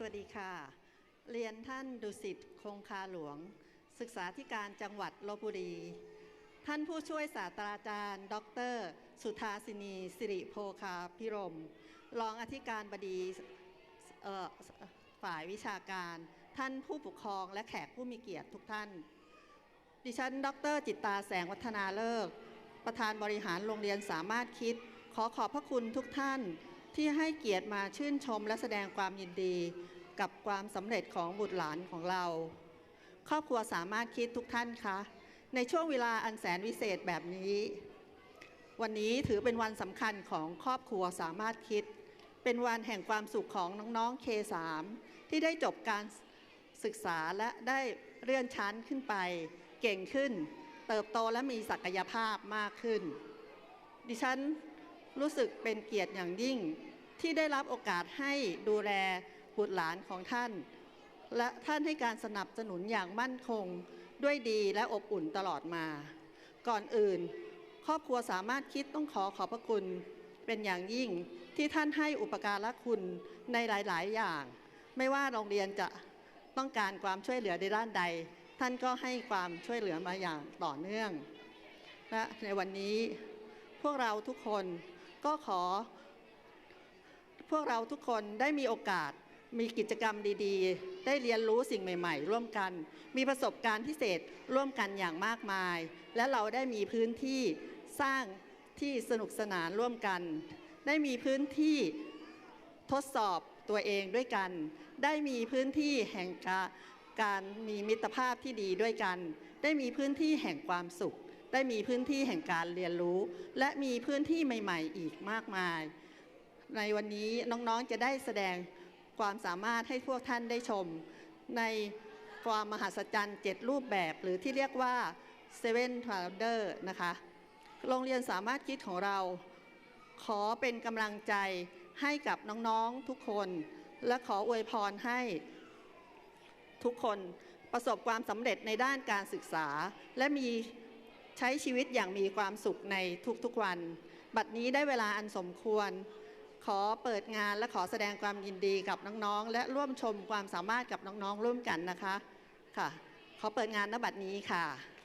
สวัสดีค่ะ เรียนท่านดุสิตคงคาหลวง ศึกษาธิการจังหวัดลบบุรี ท่านผู้ช่วยศาสตราจารย์ ดร สุธาสินี สิริโภคาพิรม รองอธิการบดีฝ่ายวิชาการ ท่านผู้ปกครองและแขกผู้มีเกียรติทุกท่าน ดิฉัน ดร จิตตาแสงวัฒนาเลิก ประธานบริหารโรงเรียนสามารถคิด ขอขอบพระคุณทุกท่าน ที่ให้เกียรติมาชื่นชมและแสดงความยินดีกับความสำเร็จของบุตรหลานของเรา ครอบครัวสามารถคิดทุกท่านคะในช่วงเวลาอันแสนวิเศษแบบนี้ วันนี้ถือเป็นวันสำคัญของครอบครัวสามารถคิด เป็นวันแห่งความสุขของน้องๆ K3 ที่ได้จบการศึกษาและได้เลื่อนชั้นขึ้นไป เก่งขึ้น เติบโตและมีศักยภาพมากขึ้น ดิฉัน รู้สึกเป็นเกียรติอย่างยิ่ง ที่ได้รับโอกาสให้ดูแลบุตรหลานของท่าน และท่านให้การสนับสนุนอย่างมั่นคงด้วยดีและอบอุ่นตลอดมา ก่อนอื่น ครอบครัวสามารถคิดต้องขอขอบพระคุณเป็นอย่างยิ่งที่ท่านให้อุปการะคุณในหลาย ๆ อย่าง ไม่ว่าโรงเรียนจะต้องการความช่วยเหลือในด้านใด ท่านก็ให้ความช่วยเหลือมาอย่างต่อเนื่องและในวันนี้พวกเราทุกคน ก็ขอ พวกเราทุกคนได้มีโอกาสมีกิจกรรมดีๆ ได้เรียนรู้สิ่งใหม่ ๆ ร่วมกัน มีประสบการณ์พิเศษร่วมกันอย่างมากมาย และเราได้มีพื้นที่สร้างที่สนุกสนานร่วมกัน ได้มีพื้นที่ทดสอบตัวเองด้วยกัน ได้มีพื้นที่แห่งการมีมิตรภาพที่ดีด้วยกัน ได้มีพื้นที่แห่งความสุข ได้มีพื้นที่แห่งการเรียนรู้ และมีพื้นที่ใหม่ ๆ อีกมากมาย ในวันนี้น้องๆจะได้แสดงความสามารถให้พวกท่านได้ชม ในความมหัศจรรย์ 7 รูปแบบหรือที่เรียกว่า Seven Wonder นะคะ โรงเรียนสามารถคิดของเรา ขอเป็นกำลังใจให้กับน้องๆทุกคน และขออวยพรให้ทุกคนประสบความสำเร็จในด้านการศึกษา และมี ใช้ชีวิตอย่างมีความสุขในทุกๆวัน บัดนี้ได้เวลาอันสมควร ขอเปิดงานและขอแสดงความยินดีกับน้องๆ และร่วมชมความสามารถกับน้องๆ ร่วมกันนะคะ ค่ะ ขอเปิดงานณบัดนี้ค่ะ